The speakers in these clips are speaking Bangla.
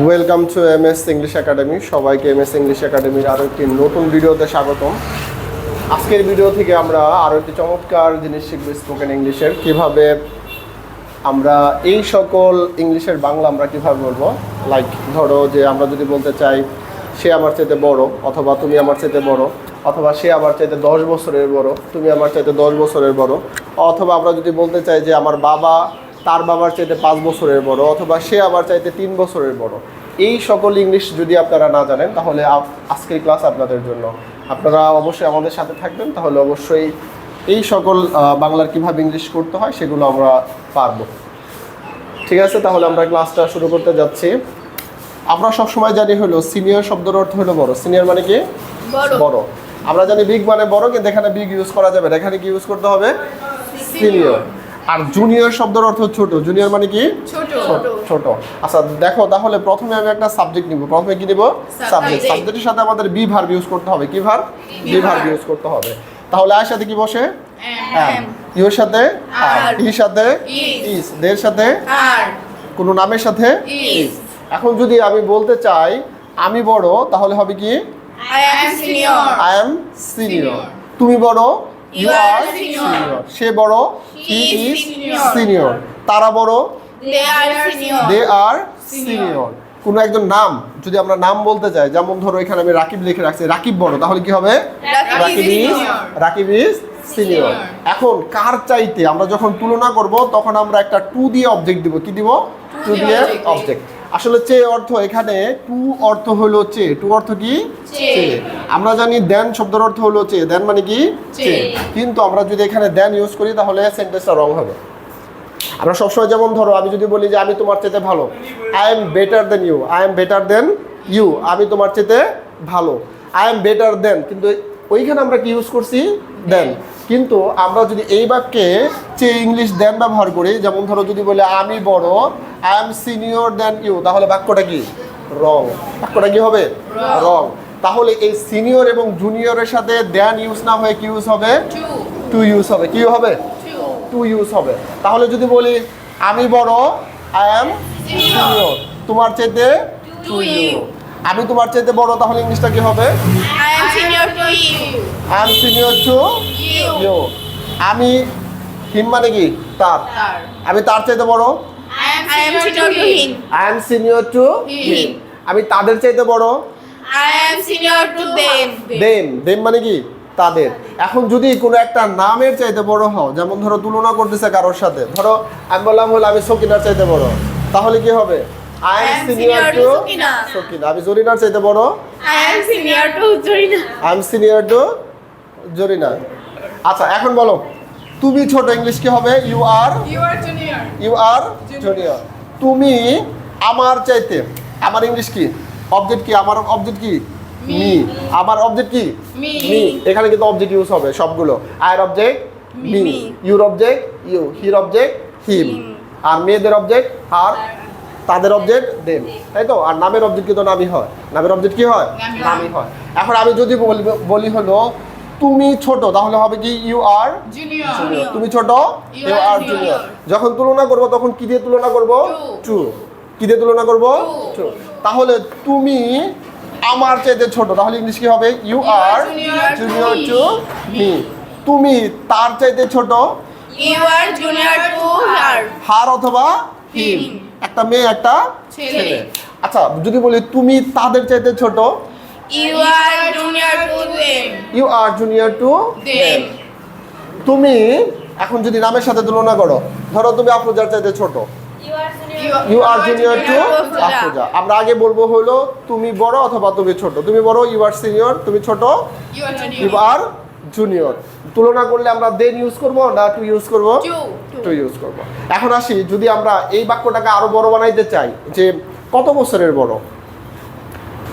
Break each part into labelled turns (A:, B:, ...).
A: Welcome to M S English academy সবাইকে এম এস ইংলিশ একাডেমির আরও একটি নতুন ভিডিওতে স্বাগতম। আজকের ভিডিও থেকে আমরা আরও একটি চমৎকার জিনিস শিখব স্পোকেন ইংলিশের কীভাবে আমরা এই সকল ইংলিশের বাংলা আমরা কীভাবে বলব? লাইক ধরো যে আমরা যদি বলতে চাই, সে আমার চাইতে বড়, অথবা তুমি আমার চাইতে বড়, অথবা সে আমার চাইতে দশ বছরের বড়, তুমি আমার চাইতে দশ বছরের বড়, অথবা আমরা যদি বলতে চাই যে আমার বাবা তার বাবার চাইতে পাঁচ বছরের বড় অথবা সে আবার চাইতে তিন বছরের বড়। এই সকল ইংলিশ যদি আপনারা না জানেন তাহলে আজকের ক্লাস আপনাদের জন্য। আপনারা অবশ্যই আমাদের সাথে থাকবেন তাহলে অবশ্যই এই সকল বাংলার কীভাবে ইংলিশ করতে হয় সেগুলো আমরা পারব। ঠিক আছে তাহলে আমরা ক্লাসটা শুরু করতে যাচ্ছি। আমরা সব সময় জানি হলো সিনিয়র শব্দের অর্থ হলো বড়। সিনিয়র মানে কি?
B: বড়।
A: আমরা জানি বিগ মানে বড় কিন্তু এখানে বিগ ইউজ করা যাবে এখানে কি ইউজ করতে হবে? সিনিয়র আর জুনিয়র শব্দের অর্থ ছোট। জুনিয়র মানে কি?
B: ছোট।
A: ছোট। আচ্ছা দেখো তাহলে প্রথমে আমি একটা সাবজেক্ট নিব। প্রথমে কি নিব? সাবজেক্ট সাবজেক্টের সাথে আমাদের বি ভার্ব ইউজ করতে হবে। কি ভার্ব বি ভার্ব ইউজ করতে হবে। তাহলে আয়ের সাথে কি বসে? ইউর সাথে? আর
B: আর,
A: ইর সাথে? ইস দের সাথে?
B: Are,
A: কোনো নামের সাথে?
B: Is.
A: এখন যদি আমি বলতে চাই আমি বড় তাহলে হবে কি?
B: I am senior.
A: I am senior তুমি বড়? ইউ আর সিনিয়র সে বড় হি ইজ সিনিয়র তারা বড়
B: They are senior.
A: They are senior কোনো একজন নাম যদি আমরা নাম বলতে চাই যেমন ধরো এখানে আমি রাকিব লিখে রাখছি রাকিব বড় তাহলে কি হবে? Rakib
B: is
A: is Rakib is senior এখন কার চাইতে আমরা যখন তুলনা করব তখন আমরা একটা টু দিয়ে অবজেক্ট দিব। কি দিব? টু
B: দিয়ে
A: অবজেক্ট আসলে চে অর্থ এখানে টু অর্থ হলো চে। টু অর্থ কি?
B: চে।
A: আমরা জানি দেন শব্দের অর্থ হলো চে। দেন মানে কি?
B: চে।
A: কিন্তু আমরা যদি এখানে দেন ইউজ করি তাহলে সেন্টেন্সটা রং হবে। আমরা সবসময় যেমন ধরো আমি যদি বলি যে আমি তোমার চাইতে ভালো I am better than you I am better than you আমি তোমার চাইতে ভালো আই এম বেটার দেন কিন্তু ওইখানে আমরা কি ইউজ করছি? দেন। কিন্তু আমরা যদি এই বাক্যে চে ইংলিশ দেন ব্যবহার করি যেমন ধরো যদি বলি আমি বড় I am senior than you তাহলে বাক্যটা কি? রং বাক্যটা কি হবে? রং তাহলে এই সিনিয়র এবং জুনিয়রের সাথে দেন ইউজ না হয়ে কি ইউজ হবে? টু ইউজ হবে। কি হবে? টু ইউজ হবে। তাহলে যদি বলি আমি বড় আই এম সিনিয়র তোমার চাইতে টু ইউ আমি তোমার চাইতে বড় তাহলে ইংলিশটা কি হবে?
B: I am senior to you.
A: I am senior to you আমি হিম মানে কি? তার। আমি তার চাইতে বড়? I am senior to him আমি তাদের চাইতে বড়?
B: I am senior to them.
A: Them them মানে কি? তাদের. এখন যদি কোনো একটা নামের চাইতে বড় হও যেমন ধরো তুলনা করতেছে কারোর সাথে ধরো আমি বললাম হলো আমি সকিনার চাইতে বড় তাহলে কি হবে? I am senior to
B: to
A: Sakina. আমি জরিনার চাইতে বড়?
B: I am senior to Zorina.
A: I am senior to Zarina. আচ্ছা এখন বলো। তুমি ছোট ইংলিশ কি হবে? You are. You are junior তুমি আমার চাইতে আমার ইংলিশ কি? অবজেক্ট কি? আমার অবজেক্ট কি? মি আমার অবজেক্ট কি? মি এখানে কিন্তু অবজেক্ট ইউজ হবে সবগুলো। আয়ের object me. Your object you her object him. আর মেয়েদের অবজেক্ট আর তাদের অবজেক্ট দেম তাই তো? আর নামের অবজেক্ট কিন্তু নামই হয়। নামের অবজেক্ট কি হয়?
B: নামই হয়।
A: নামই হয়। এখন আমি যদি বলি বলি হলো তুমি ছোট তাহলে হবে কি ইউ আর তুমি ছোট ইউ আর. জুনিয়র যখন তুলনা করব তখন কি দিয়ে তুলনা করব. টু কি দিয়ে তুলনা করব. টু তাহলে তুমি আমার চাইতে ছোট তাহলে ইংলিশ কি হবে? You are junior to me তুমি তার চাইতে ছোট?
B: You are junior to her.
A: হার অথবা হিম একটা মেয়ে একটা।
B: ছেলে।
A: আচ্ছা যদি বলি তুমি তাদের চাইতে ছোট
B: You are junior to them.
A: You are junior to
B: Them.
A: তুমি এখন যদি নামের সাথে তুলনা করো ধরো তুমি আফরোজার চাইতে ছোট। You are junior to Afroza আমরা আগে বলব হলো তুমি বড় অথবা তুমি ছোট? তুমি বড় ইউ আর সিনিয়র তুমি ছোট ইউ আর জুনিয়র তুলনা করলে আমরা দেন ইউজ করব না টু ইউজ করব? টু ইউজ করব। এখন আসি যদি আমরা এই বাক্যটাকে আরও বড় বানাইতে চাই যে কত বছরের বড়?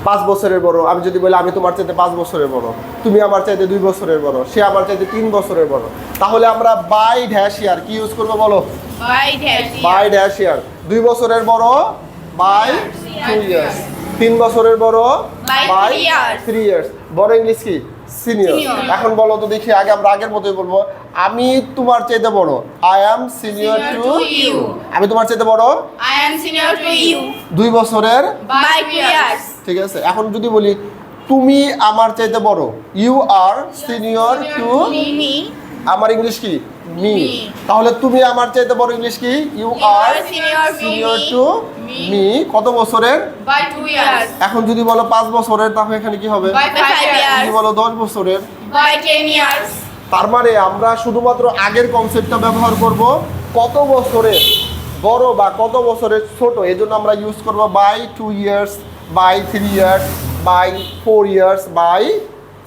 A: পাঁচ বছরের বড়। আমি যদি বলি আমি তোমার চাইতে পাঁচ বছরের বড়। তুমি আমার চাইতে দুই বছরের বড়। সে আমার চাইতে তিন বছরের বড়। তাহলে আমরা বাই ড্যাশ ইয়ার কি ইউজ করব বলো? বাই ড্যাশ ইয়ার দুই বছরের বড় বাই টু ইয়ার্স তিন বছরের বড় বাই থ্রি ইয়ার্স বড় ইংলিশ কি? সিনিয়র এখন বলো তো দেখি আগে আমরা আগের মতোই বলব। আমি তোমার চাইতে বড়। I am senior to
B: you.
A: আমি তোমার চাইতে বড়?
B: I am senior to you
A: দুই বছরের
B: by two years.
A: ঠিক আছে? এখন যদি বলি তুমি আমার চাইতে বড় ইউ আর সিনিয়র টু. আমার ইংলিশ কি? মি তাহলে তুমি আমার চাইতে বড় ইংলিশ কি? You are senior to me কত বছরের. এখন যদি বলো পাঁচ বছরের তাহলে এখানে কি হবে? যদি বলো দশ বছরের. তার মানে আমরা শুধুমাত্র আগের কনসেপ্টটা ব্যবহার করব কত বছরের বড় বা কত বছরের ছোট এই জন্য আমরা ইউজ করব by two years by three years by four years by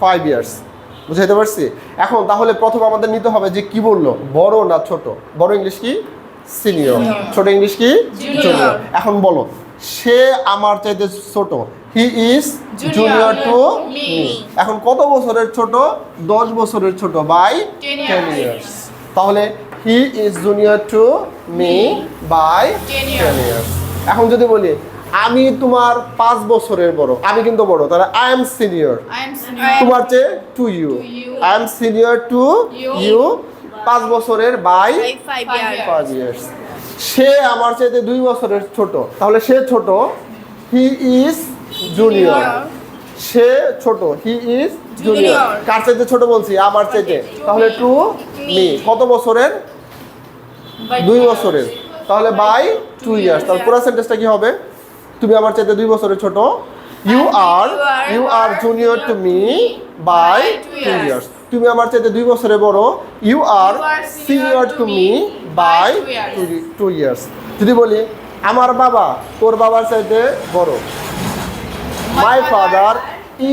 A: five years বুঝাইতে পারছি? এখন তাহলে প্রথম আমাদের নিতে হবে যে কি বলল? বড় না ছোট? বড় ইংলিশ কি? সিনিয়র। ছোট ইংলিশ কি. জুনিয়র এখন বলো সে আমার চাইতে ছোট he is junior to me এখন কত বছরের ছোট? দশ বছরের ছোট বাই টেন ইয়ার্স তাহলে he is junior to me by ten years এখন যদি বলি আমি তোমার পাঁচ বছরের বড়। আমি কিন্তু বড় তাহলে আই এম সিনিয়র. তোমার চেয়ে to you I am senior to you পাঁচ বছরের বাই ফাইভ ইয়ার্স সে আমার চাইতে দুই বছরের ছোট। তাহলে সে ছোট হি ইজ জুনিয়র সে ছোট হি ইজ জুনিয়র কার চাইতে ছোট বলছি? আমার চাইতে। তাহলে টু মি কত বছরের? দুই বছরের। তাহলে বাই টু ইয়ার্স তাহলে পুরো সেন্টেন্সটা কি হবে? তুমি আমার চাইতে দুই বছরের ছোট। You are you are junior to me by two years তুমি আমার চাইতে দুই বছরের বড়। You are senior to me by two years যদি বলি আমার বাবা তোর বাবার চাইতে বড়। My father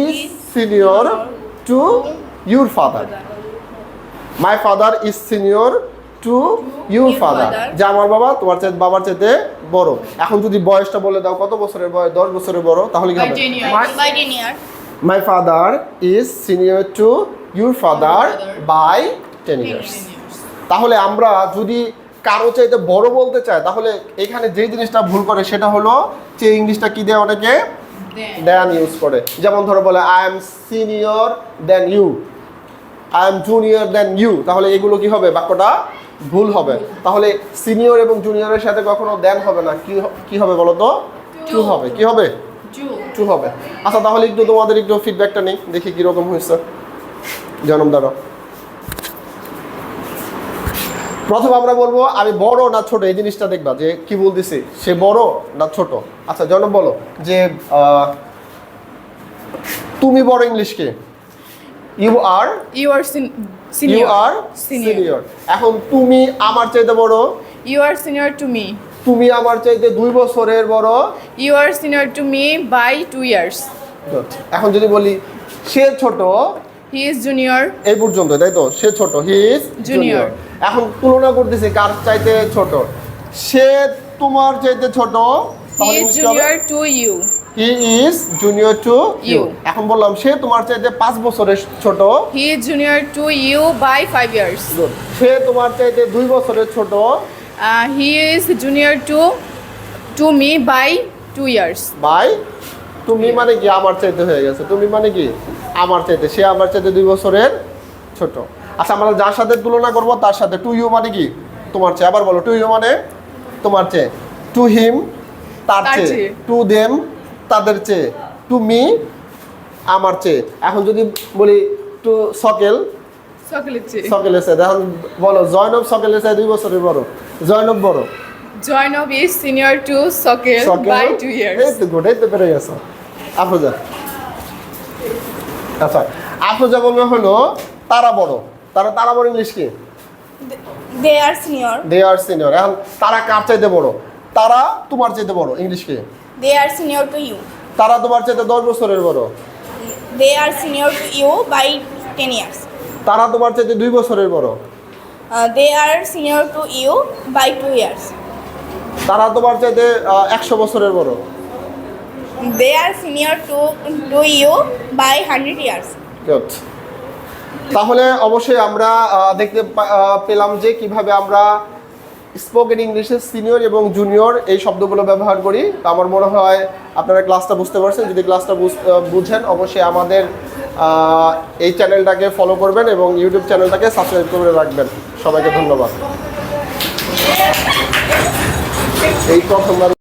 A: is senior to your father my father is senior to your
B: Your
A: father যে আমার বাবা তোমার চাইতে বাবার চাইতে বড়। এখন যদি বয়সটা বলে দাও কত বছরের বয়স? দশ বছরের বড় তাহলে কি হবে. My father is senior to your father by ten years তাহলে আমরা যদি কারও চাইতে বড় বলতে চাই তাহলে এখানে যে জিনিসটা ভুল করে সেটা হলো যে ইংলিশটা কি দেয় অনেকে? দেন ইউজ করে। যেমন ধরো বলে I am senior than you I am junior than you তাহলে এগুলো কি হবে? বাক্যটা ভুল হবে। তাহলে সিনিয়র এবং জুনিয়রের সাথে কখনো দেন হবে না। কি কি হবে বলো তো? টু হবে। কি হবে. টু হবে। আচ্ছা তাহলে একটু তোমাদের একটু ফিডব্যাকটা নেই। দেখি কীরকম হয়েছে। জনম দাঁড়ো প্রথম আমরা বলব আমি বড় না ছোট? এই জিনিসটা দেখবা যে কি বলতেছি? সে বড় না ছোট? আচ্ছা জনম বলো যে তুমি বড় English K? You are
C: You are sen-
A: you. Are
C: Senior.
A: Senior এখন তুমি আমার চাইতে বড়
C: You are senior to me.
A: তুমি আমার চাইতে দুই বছরের বড়
C: You are senior to me by two years.
A: Good. এখন যদি বলি সে ছোট
C: He is junior.
A: এই পর্যন্ত তাই তো সে ছোট হি ইজ জুনিয়র
C: Junior.
A: এখন তুলনা করতেছি কার চাইতে ছোট সে তোমার চাইতে ছোট
C: He is junior to you.
A: He is junior to you এখন বললাম সে তোমার চাইতে পাঁচ বছরের ছোট।
C: He is junior to you by five years.
A: Good. সে তোমার চাইতে দুই বছরের ছোট।
C: He is junior to to me by two years.
A: By তুমি মানে কি? আমার চাইতে হয়ে গেছে। তুমি মানে কি? আমার চাইতে। সে আমার চাইতে দুই বছরের ছোট। আচ্ছা আমরা যার সাথে তুলনা করব তার সাথে টু ইউ মানে কি? তোমার চেয়ে। আবার বলো টু ইউ মানে? তোমার চেয়ে। টু হিম তার চেয়ে। টু দেম তাদের চেয়ে টু মি আমার চেয়ে। এখন যদি বলি টু সকেল. সকেলের চেয়ে। এখন বলো জয়নব সকেলের চেয়ে দুই বছরের বড়। জয়নব বড়।
C: is senior to Sokel
A: সকেল
C: by two
A: এই
C: years.
A: তো গুড এই তো পেরে গেছো। আফরোজা। আচ্ছা আফরোজা বলবে হলো তারা বড়। তারা তারা বড় ইংলিশ কি?
B: They are senior.
A: They are senior এখন তারা কার চাইতে বড়? তারা তোমার চাইতে বড় ইংলিশ কি?
B: They are senior to you.
A: তারা তোমার চাইতে দশ বছরের বড়
B: They are senior to you by ten years.
A: তারা তোমার চাইতে দুই বছরের বড়
B: Uh, they are senior to you by two years.
A: তারা তোমার চাইতে একশো বছরের বড়
B: They are senior to to you by hundred years.
A: Good. তাহলে অবশ্যই আমরা দেখতে পেলাম যে কীভাবে আমরা স্পোকেন ইংলিশে সিনিয়র এবং জুনিয়র এই শব্দগুলো ব্যবহার করি। তো আমার মনে হয় আপনারা ক্লাসটা বুঝতে পারছেন। যদি ক্লাসটা বুঝ- বুঝেন, অবশ্যই আমাদের এই চ্যানেলটাকে ফলো করবেন এবং ইউটিউব চ্যানেলটাকে সাবস্ক্রাইব করে রাখবেন। সবাইকে ধন্যবাদ। এই প্রথমবার